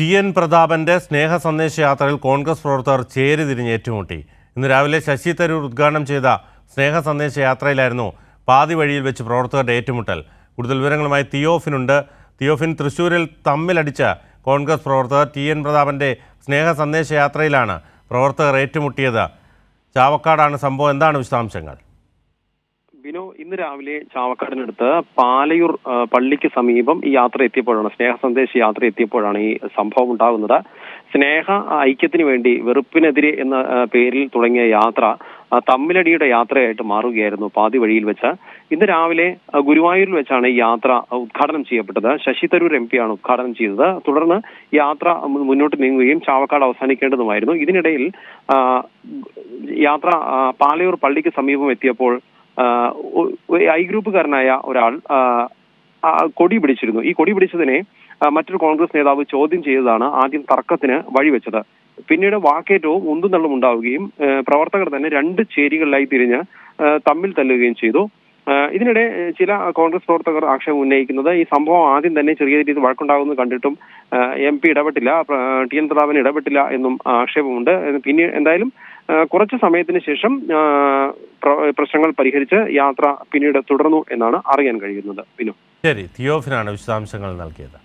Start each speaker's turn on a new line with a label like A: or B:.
A: T N പ്രതാപന്റെ സ്നേഹ സന്ദേശ യാത്രയിൽ കോൺഗ്രസ് പ്രവർത്തകർ ചേരിതിരിഞ്ഞ് ഏറ്റുമുട്ടി. ഇന്ന് രാവിലെ ശശി തരൂർ ഉദ്ഘാടനം ചെയ്ത സ്നേഹ സന്ദേശ യാത്രയിലായിരുന്നു പാതി വഴിയിൽ വെച്ച് പ്രവർത്തകരുടെ ഏറ്റുമുട്ടൽ. കൂടുതൽ വിവരങ്ങളുമായി തിയോഫിനുണ്ട്. തിയോഫിൻ തൃശൂരിൽ തമ്മിലടിച്ച കോൺഗ്രസ് പ്രവർത്തകർ ടി എൻ പ്രതാപന്റെ സ്നേഹ സന്ദേശ യാത്രയിലാണ് പ്രവർത്തകർ ഏറ്റുമുട്ടിയത്. ചാവക്കാടാണ് സംഭവം. എന്താണ് വിശദാംശങ്ങൾ?
B: ഇന്ന് രാവിലെ ചാവക്കാടിനടുത്ത് പാലയൂർ പള്ളിക്ക് സമീപം ഈ യാത്ര എത്തിയപ്പോഴാണ് സ്നേഹ സന്ദേശ യാത്ര എത്തിയപ്പോഴാണ് ഈ സംഭവം ഉണ്ടാകുന്നത്. സ്നേഹ ഐക്യത്തിന് വേണ്ടി വെറുപ്പിനെതിരെ എന്ന പേരിൽ തുടങ്ങിയ യാത്ര തമ്മിലടിയുടെ യാത്രയായിട്ട് മാറുകയായിരുന്നു പാതി വഴിയിൽ വെച്ച്. ഇന്ന് രാവിലെ ഗുരുവായൂരിൽ വെച്ചാണ് ഈ യാത്ര ഉദ്ഘാടനം ചെയ്യപ്പെട്ടത്. ശശി തരൂർ എം പിയാണ് ഉദ്ഘാടനം ചെയ്തത്. തുടർന്ന് യാത്ര മുന്നോട്ട് നീങ്ങുകയും ചാവക്കാട് അവസാനിക്കേണ്ടതുമായിരുന്നു. ഇതിനിടയിൽ യാത്ര പാലയൂർ പള്ളിക്ക് സമീപം എത്തിയപ്പോൾ ഐ ഗ്രൂപ്പുകാരനായ ഒരാൾ കൊടി പിടിച്ചിരുന്നു. ഈ കൊടി പിടിച്ചതിനെ മറ്റൊരു കോൺഗ്രസ് നേതാവ് ചോദ്യം ചെയ്തതാണ് ആദ്യം തർക്കത്തിന് വഴിവെച്ചത്. പിന്നീട് വാക്കേറ്റവും ഉന്തും തള്ളും ഉണ്ടാവുകയും പ്രവർത്തകർ തന്നെ രണ്ട് ചേരികളിലായി തിരിഞ്ഞ് തമ്മിൽ തല്ലുകയും ചെയ്തു. ഇതിനിടെ ചില കോൺഗ്രസ് പ്രവർത്തകർ ആക്ഷേപം ഉന്നയിക്കുന്നത് ഈ സംഭവം ആദ്യം തന്നെ ചെറിയ രീതിയിൽ വഴക്കുണ്ടാകുമെന്ന് കണ്ടിട്ടും എം പി ഇടപെട്ടില്ല ടി എൻ പ്രതാപൻ ഇടപെട്ടില്ല എന്നും ആക്ഷേപമുണ്ട്. പിന്നെ എന്തായാലും കുറച്ച് സമയത്തിന് ശേഷം പ്രശ്നങ്ങൾ പരിഹരിച്ച് യാത്ര പിന്നീട് തുടർന്നു എന്നാണ് അറിയാൻ കഴിയുന്നത്. വിനു.
A: ശരി തിയോഫിനാണ് വിശദാംശങ്ങൾ നൽകിയത്.